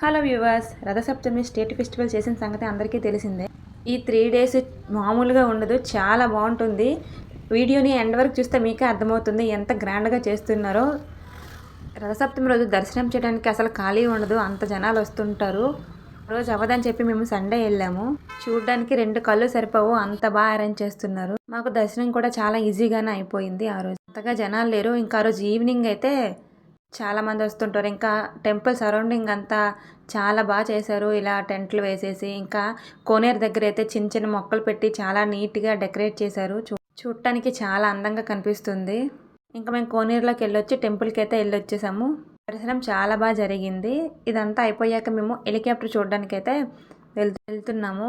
Hello viewers Rathasaptami state festival చేసిన సంగతి అందరికీ తెలిసిందే. ఈ త్రీ డేస్ మామూలుగా ఉండదు చాలా బాగుంటుంది. వీడియోని ఎండ్ వరకు చూస్తే మీకే అర్థమవుతుంది ఎంత గ్రాండ్గా చేస్తున్నారో. రథసప్తమి రోజు దర్శనం చేయడానికి అసలు ఖాళీ ఉండదు అంత జనాలు వస్తుంటారు. రోజు అవ్వదని చెప్పి మేము సండే వెళ్ళాము. చూడడానికి రెండు కళ్ళు సరిపోవు అంత బాగా అరేంజ్ చేస్తున్నారు. మాకు దర్శనం కూడా చాలా ఈజీగానే అయిపోయింది ఆ రోజు. అంతగా జనాలు లేరు ఇంకా ఆ రోజు ఈవినింగ్ అయితే చాలామంది వస్తుంటారు. ఇంకా టెంపుల్ సరౌండింగ్ అంతా చాలా బాగా చేశారు. ఇలా టెంట్లు వేసేసి ఇంకా కోనేరు దగ్గర అయితే చిన్న చిన్న మొక్కలు పెట్టి చాలా నీట్గా డెకరేట్ చేశారు. చూ చూడటానికి చాలా అందంగా కనిపిస్తుంది. ఇంకా మేము కోనేరులోకి వెళ్ళొచ్చి టెంపుల్కి అయితే వెళ్ళొచ్చేసాము. దర్శనం చాలా బాగా జరిగింది. ఇదంతా అయిపోయాక మేము హెలికాప్టర్ చూడడానికి అయితే వెళ్తున్నాము.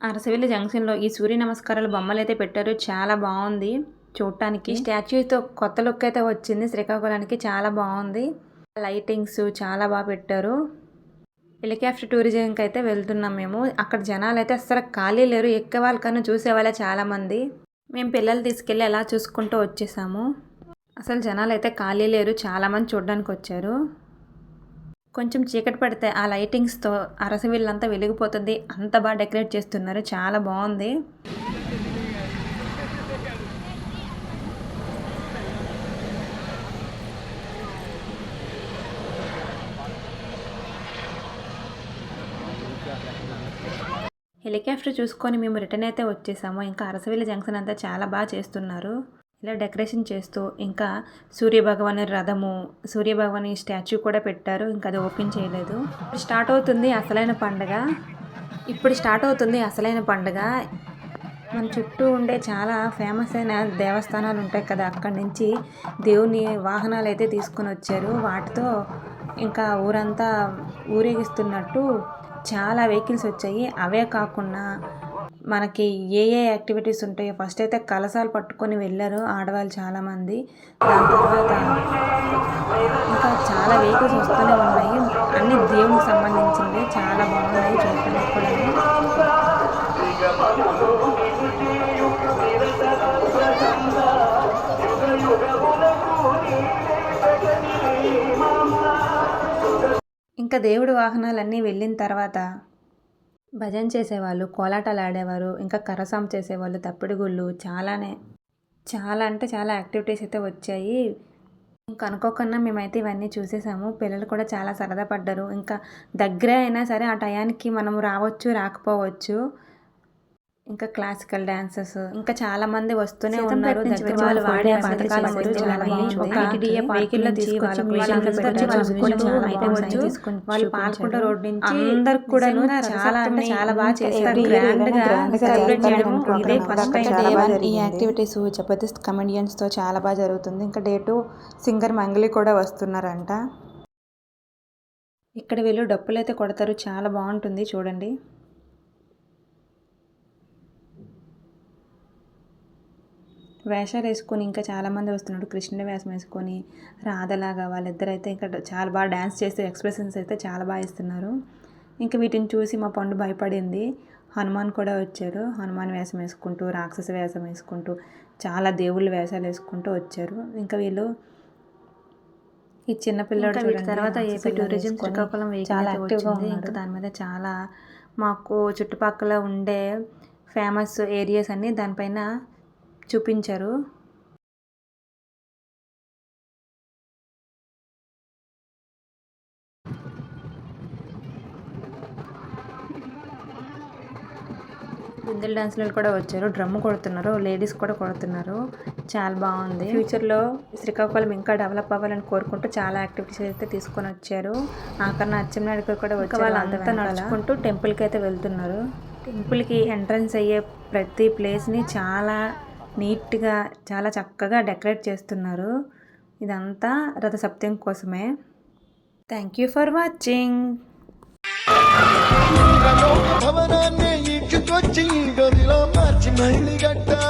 అరసవిల్లి జంక్షన్లో ఈ సూర్య నమస్కారాలు బొమ్మలు అయితే పెట్టారు. చాలా బాగుంది చూడటానికి. స్టాచ్యూతో కొత్త లుక్ అయితే వచ్చింది. శ్రీకాకుళానికి చాలా బాగుంది. లైటింగ్స్ చాలా బాగా పెట్టారు. హెలికాప్టర్ టూరిజంకి అయితే వెళ్తున్నాం మేము. అక్కడ జనాలు అయితే అసలు ఖాళీ లేరు. ఎక్కే వాళ్ళకన్నా చూసేవాళ్ళే చాలామంది మేము పిల్లలు తీసుకెళ్ళి ఎలా చూసుకుంటూ వచ్చేసాము. అసలు జనాలు అయితే ఖాళీ లేరు. చాలామంది చూడడానికి వచ్చారు. కొంచెం చీకటి పడితే ఆ లైటింగ్స్తో అరసవిల్లంతా వెలిగిపోతుంది. అంత బాగా డెకరేట్ చేస్తున్నారు. చాలా బాగుంది. హెలికాప్టర్ చూసుకొని మేము రిటర్న్ అయితే వచ్చేసాము. ఇంకా అరసవిల్లి జంక్షన్ అంతా చాలా బాగా చేస్తున్నారు. ఇలా డెకరేషన్ చేస్తూ ఇంకా సూర్యభగవాని రథము సూర్యభగవాని స్టాచ్యూ కూడా పెట్టారు. ఇంకా అది ఓపెన్ చేయలేదు. ఇప్పుడు స్టార్ట్ అవుతుంది అసలైన పండగ. ఇప్పుడు స్టార్ట్ అవుతుంది అసలైన పండగ. మన చుట్టూ ఉండే చాలా ఫేమస్ అయిన దేవస్థానాలు ఉంటాయి కదా అక్కడి నుంచి దేవుని వాహనాలు అయితే తీసుకొని వచ్చారు. వాటితో ఇంకా ఊరంతా ఊరేగిస్తున్నట్టు చాలా వెహికల్స్ వచ్చాయి. అవే కాకుండా మనకి ఏ ఏ యాక్టివిటీస్ ఉంటాయో ఫస్ట్ అయితే కలసాలు పట్టుకొని వెళ్ళారు ఆడవాళ్ళు చాలామంది. దాని తర్వాత ఇంకా చాలా వెహికల్స్ వస్తూనే ఉన్నాయి. అన్ని దేవునికి సంబంధించినవి. చాలా బాగున్నాయి చూడటానికి కూడా ఇంకా దేవుడి వాహనాలన్నీ వెళ్ళిన తర్వాత భజన చేసేవాళ్ళు కోలాటాలు ఆడేవారు ఇంకా కరసాం చేసేవాళ్ళు తప్పిడిగుళ్ళు చాలానే. చాలా అంటే చాలా యాక్టివిటీస్ అయితే వచ్చాయి. ఇంకా అనుకోకుండా మేమైతే ఇవన్నీ చూసేసాము. పిల్లలు కూడా చాలా సరదా పడ్డారు. ఇంకా దగ్గరే అయినా సరే ఆ టయానికి మనం రావచ్చు రాకపోవచ్చు. ఇంకా క్లాసికల్ డాన్సెస్ ఇంకా చాలా మంది వస్తూనే ఉన్నారు. దగ్గర వాళ్ళు వాడే పథకాలు వాళ్ళు రోడ్ నుంచి కూడా చాలా అంటే చాలా బాగా చేస్తారు. ఇదే ఫస్ట్ టైం ఈ యాక్టివిటీస్ జబర్దస్త్ కమెడియన్స్తో చాలా బాగా జరుగుతుంది. ఇంకా డే టు సింగర్ మంగళి కూడా వస్తున్నారంట. ఇక్కడ వీళ్ళు డప్పులు అయితే కొడతారు. చాలా బాగుంటుంది చూడండి. వేషాలు వేసుకొని ఇంకా చాలామంది వస్తున్నారు. కృష్ణుడి వేషం వేసుకొని రాధలాగా వాళ్ళిద్దరైతే ఇంకా చాలా బాగా డ్యాన్స్ చేస్తూ ఎక్స్ప్రెషన్స్ అయితే చాలా బాగా ఇస్తున్నారు ఇంకా వీటిని చూసి మా పండు భయపడింది. హనుమాన్ కూడా వచ్చారు. హనుమాన్ వేషం వేసుకుంటూ రాక్షస వేషం వేసుకుంటూ చాలా దేవుళ్ళ వేషాలు వేసుకుంటూ వచ్చారు. ఇంకా వీళ్ళు ఈ చిన్న పిల్లడు చూడండి, తర్వాత ఏపీ టూరిజం శ్రీకాకుళం చాలా అయితే యాక్టివ్గా వచ్చింది. ఇంకా దాని మీద చాలా మాకు చుట్టుపక్కల ఉండే ఫేమస్ ఏరియాస్ అన్నీ దానిపైన చూపించారు. బిందెల డాన్స్లు కూడా వచ్చారు. డ్రమ్ కొడుతున్నారు. లేడీస్ కూడా కొడుతున్నారు. చాలా బాగుంది. ఫ్యూచర్లో శ్రీకాకుళం ఇంకా డెవలప్ అవ్వాలని కోరుకుంటూ చాలా యాక్టివిటీస్ అయితే తీసుకొని వచ్చారు. ఆకరణ అచ్చెన్నాయుడు కూడా వచ్చారు. వాళ్ళంతా నడుచుకుంటూ టెంపుల్కి అయితే వెళ్తున్నారు. టెంపుల్కి ఎంట్రన్స్ అయ్యే ప్రతి ప్లేస్ని చాలా నీట్గా చాలా చక్కగా డెకరేట్ చేస్తున్నారు. ఇదంతా రథ రథసప్తం కోసమే థ్యాంక్ యూ ఫర్ వాచింగ్ భవనాన్ని ఈడ్చుకొచ్చి గదిలో మార్చి మళ్ళీ మహిళగా